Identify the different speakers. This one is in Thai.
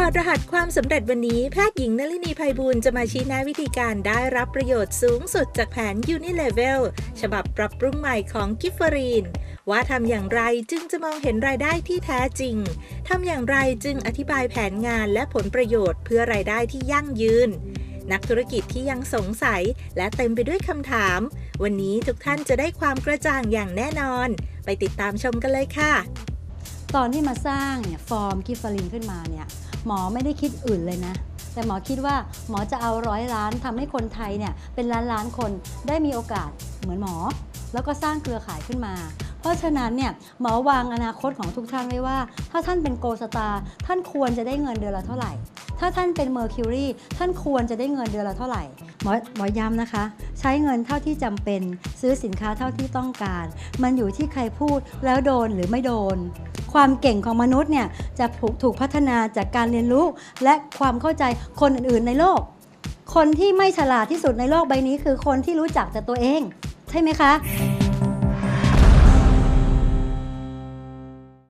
Speaker 1: ถอดรหัสความสำเร็จวันนี้แพทย์หญิงนลินีภัยบูลจะมาชี้แนะวิธีการได้รับประโยชน์สูงสุดจากแผน Unilevel ฉบับปรับปรุงใหม่ของกิฟฟรีน ว่าทำอย่างไรจึงจะมองเห็นรายได้ที่แท้จริง ทำอย่างไรจึงอธิบายแผนงานและผลประโยชน์เพื่อรายได้ที่ยั่งยืน นักธุรกิจที่ยังสงสัยและเต็มไปด้วยคำถาม วันนี้ทุกท่านจะได้ความกระจ่างอย่างแน่นอน ไปติดตามชมกันเลยค่ะ
Speaker 2: ตอนที่มาสร้างเนี่ยฟอร์มกิฟฟลินขึ้นมาเนี่ย หมอไม่ได้คิดอื่นเลยนะ แต่หมอคิดว่าหมอจะเอาร้อยล้านทำให้คนไทยเนี่ยเป็นล้านล้านคนได้มีโอกาสเหมือนหมอ แล้วก็สร้างเครือข่ายขึ้นมา เพราะฉะนั้นเนี่ยหมอวางอนาคตของทุกท่านไว้ว่า ถ้าท่านเป็นโกลสตาร์ท่านควรจะได้เงินเดือนละเท่าไหร่ ถ้าท่านเป็นเมอร์คิวรีท่านควรจะได้เงินเดือนละเท่าไหร่ หมอหมอย้ำนะคะ ใช้เงินเท่าที่จำเป็นซื้อสินค้าเท่าที่ต้องการ มันอยู่ที่ใครพูดแล้วโดนหรือไม่โดน ความเก่งของมนุษย์เนี่ยจะถูกถูกพัฒนาจากการเรียนรู้ และความเข้าใจคนอื่นๆในโลก คนที่ไม่ฉลาดที่สุดในโลกใบนี้ คือคนที่รู้จักแต่ตัวเอง ใช่ไหมคะ